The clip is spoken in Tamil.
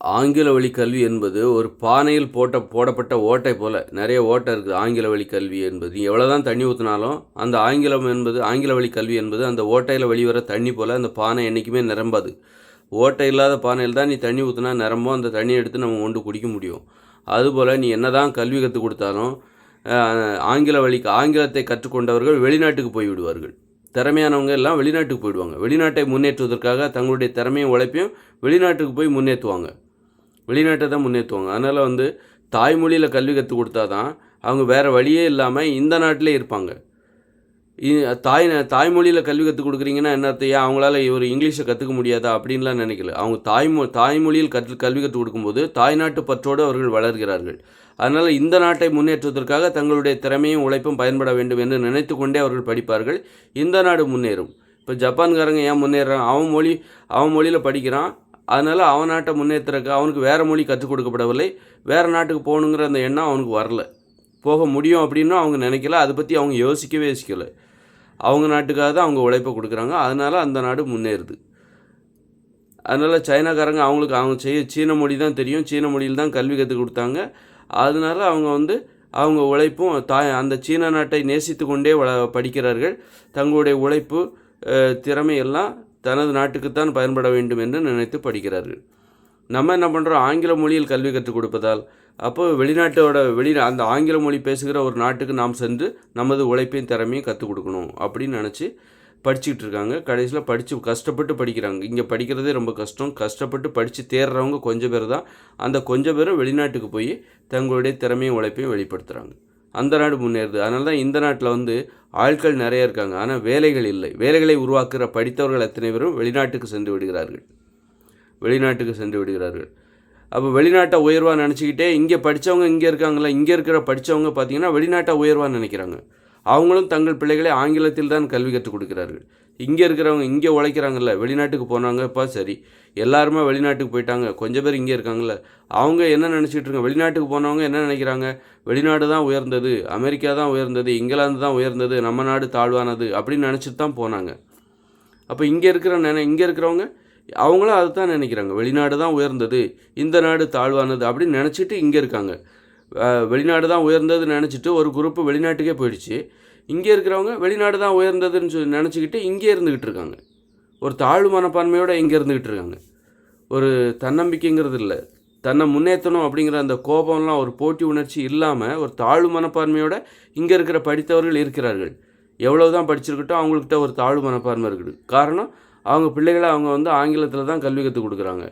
ஆங்கில வழி கல்வி என்பது ஒரு பானையில் போட்ட போடப்பட்ட ஓட்டை போல். நிறைய ஓட்டை இருக்குது ஆங்கில வழி கல்வி என்பது. நீ எவ்வளோ தான் தண்ணி ஊற்றினாலும் அந்த ஆங்கிலம் என்பது ஆங்கில வழி கல்வி என்பது அந்த ஓட்டையில் வெளிவர தண்ணி போல் அந்த பானை என்றைக்குமே நிரம்பாது. ஓட்டை இல்லாத பானையில் தான் நீ தண்ணி ஊற்றினா நிரம்போ அந்த தண்ணியை எடுத்து நம்ம கொண்டு குடிக்க முடியும். அதுபோல் நீ என்ன தான் கல்வி கற்றுக் கொடுத்தாலும் ஆங்கில வழிக்கு ஆங்கிலத்தை கற்றுக்கொண்டவர்கள் வெளிநாட்டுக்கு போய்விடுவார்கள் திறமையானவங்க எல்லாம் வெளிநாட்டுக்கு போயிடுவாங்க. வெளிநாட்டை முன்னேற்றுவதற்காக தங்களுடைய திறமையும் உழைப்பையும் வெளிநாட்டுக்கு போய் முன்னேற்றுவாங்க. வெளிநாட்டை தான் முன்னேற்றுவாங்க. அதனால் வந்து தாய்மொழியில் கல்வி கற்றுக் கொடுத்தா தான் அவங்க வேறு வழியே இல்லாமல் இந்த நாட்டிலே இருப்பாங்க. தாய் தாய்மொழியில் கல்வி கற்றுக் கொடுக்குறீங்கன்னா என்ன அர்த்தம்? ஏன் அவங்களால ஒரு இங்கிலீஷை கற்றுக்க முடியாதா? அப்படின்லாம் நினைக்கல. அவங்க தாய்மொ தாய்மொழியில் கற்று கல்வி கற்றுக் கொடுக்கும்போது தாய்நாட்டு பற்றோடு அவர்கள் வளர்கிறார்கள். அதனால் இந்த நாட்டை முன்னேற்றுவதற்காக தங்களுடைய திறமையும் உழைப்பும் பயன்பட வேண்டும் என்று நினைத்து கொண்டே அவர்கள் படிப்பார்கள். இந்த நாடு முன்னேறும். இப்போ ஜப்பான்காரங்க ஏன் முன்னேறான் அவன் மொழி அவன் மொழியில் படிக்கிறான். அதனால் அவன் நாட்டை முன்னேற்றுறக்கு அவனுக்கு வேறு மொழி கற்றுக் கொடுக்கப்படவில்லை. வேறு நாட்டுக்கு போகணுங்கிற அந்த எண்ணம் அவனுக்கு வரல. போக முடியும் அப்படின்னும் அவங்க நினைக்கல. அதை பற்றி அவங்க யோசிக்கவே யோசிக்கலை. அவங்க நாட்டுக்காக தான் அவங்க உழைப்பை கொடுக்குறாங்க. அதனால் அந்த நாடு முன்னேறுது. அதனால் சைனாக்காரங்க அவங்களுக்கு அவங்க செய்ய சீன மொழி தான் தெரியும். சீன மொழியில் தான் கல்வி கற்றுக் கொடுத்தாங்க. அதனால அவங்க வந்து அவங்க உழைப்பும் தாய் அந்த சீன நாட்டை நேசித்து கொண்டே படிக்கிறார்கள். தங்களுடைய உழைப்பு திறமையெல்லாம் திறமை எல்லாம் தனது நாட்டுக்குத்தான் பயன்பட வேண்டும் என்று நினைத்து படிக்கிறார்கள். நம்ம என்ன பண்ணுறோம் ஆங்கில மொழியில் கல்வி கற்றுக் கொடுப்பதால் அப்போ வெளிநாட்டோட வெளி அந்த ஆங்கில மொழி பேசுகிற ஒரு நாட்டுக்கு நாம் சென்று நமது உழைப்பையும் திறமையும் கற்றுக் கொடுக்கணும் அப்படின்னு நினச்சி படிச்சுக்கிட்டு இருக்காங்க. கடைசியில் படித்து கஷ்டப்பட்டு படிக்கிறாங்க. இங்கே படிக்கிறதே ரொம்ப கஷ்டம். கஷ்டப்பட்டு படித்து தேர்றவங்க கொஞ்சம் பேர் தான். அந்த கொஞ்சம் பேரும் வெளிநாட்டுக்கு போய் தங்களுடைய திறமையும் உழைப்பையும் வெளிப்படுத்துகிறாங்க அந்த நாடு முன்னேறுது. அதனால தான் இந்த நாட்டில் வந்து ஆட்கள் நிறைய இருக்காங்க. ஆனால் வேலைகள் இல்லை. வேலைகளை உருவாக்குற படித்தவர்கள் எத்தனை பேரும் வெளிநாட்டுக்கு சென்று விடுகிறார்கள்? வெளிநாட்டுக்கு சென்று விடுகிறார்கள். அப்போ வெளிநாட்டை உயர்வாக நினச்சிக்கிட்டே இங்கே படித்தவங்க இங்கே இருக்காங்களா இங்கே இருக்கிற படித்தவங்க பார்த்தீங்கன்னா வெளிநாட்டை உயர்வாக நினைக்கிறாங்க. அவங்களும் தங்கள் பிள்ளைகளை ஆங்கிலத்தில் தான் கல்வி கற்றுக் கொடுக்கிறார்கள். இங்கே இருக்கிறவங்க இங்கே உழைக்கிறாங்கல்ல வெளிநாட்டுக்கு போனாங்கப்பா சரி. எல்லாருமே வெளிநாட்டுக்கு போயிட்டாங்க. கொஞ்சம் பேர் இங்கே இருக்காங்கல்ல. அவங்க என்ன நினச்சிட்டு இருக்காங்க? வெளிநாட்டுக்கு போனவங்க என்ன நினைக்கிறாங்க? வெளிநாடு தான் உயர்ந்தது அமெரிக்கா தான் உயர்ந்தது இங்கிலாந்து தான் உயர்ந்தது நம்ம நாடு தாழ்வானது அப்படின்னு நினச்சிட்டு தான் போனாங்க. அப்போ இங்கே இருக்கிற நினை இங்கே இருக்கிறவங்க அவங்களும் அதை தான் நினைக்கிறாங்க. வெளிநாடு தான் உயர்ந்தது இந்த நாடு தாழ்வானது அப்படின்னு நினச்சிட்டு இங்கே இருக்காங்க. வெளிநாடு தான் உயர்ந்ததுன்னு நினச்சிட்டு ஒரு குரூப்பு வெளிநாட்டுக்கே போயிடுச்சு. இங்கே இருக்கிறவங்க வெளிநாடு தான் உயர்ந்ததுன்னு சொல்லி நினச்சிக்கிட்டு இங்கே இருந்துக்கிட்டு இருக்காங்க. ஒரு தாழ்வு மனப்பான்மையோடு இங்கே இருந்துக்கிட்டு இருக்காங்க. ஒரு தன்னம்பிக்கைங்கிறது இல்லை. தன்னை முன்னேற்றணும் அப்படிங்கிற அந்த கோபம்லாம் ஒரு போட்டி உணர்ச்சி இல்லாமல் ஒரு தாழ்வு மனப்பான்மையோடு இங்கே இருக்கிற படித்தவர்கள் இருக்கிறார்கள். எவ்வளோ தான் படிச்சிருக்கட்டும் அவங்கக்கிட்ட ஒரு தாழ்வு மனப்பான்மை இருக்குது. காரணம் அவங்க பிள்ளைகளை அவங்க வந்து ஆங்கிலத்தில் தான் கல்வி கற்றுக் கொடுக்குறாங்க.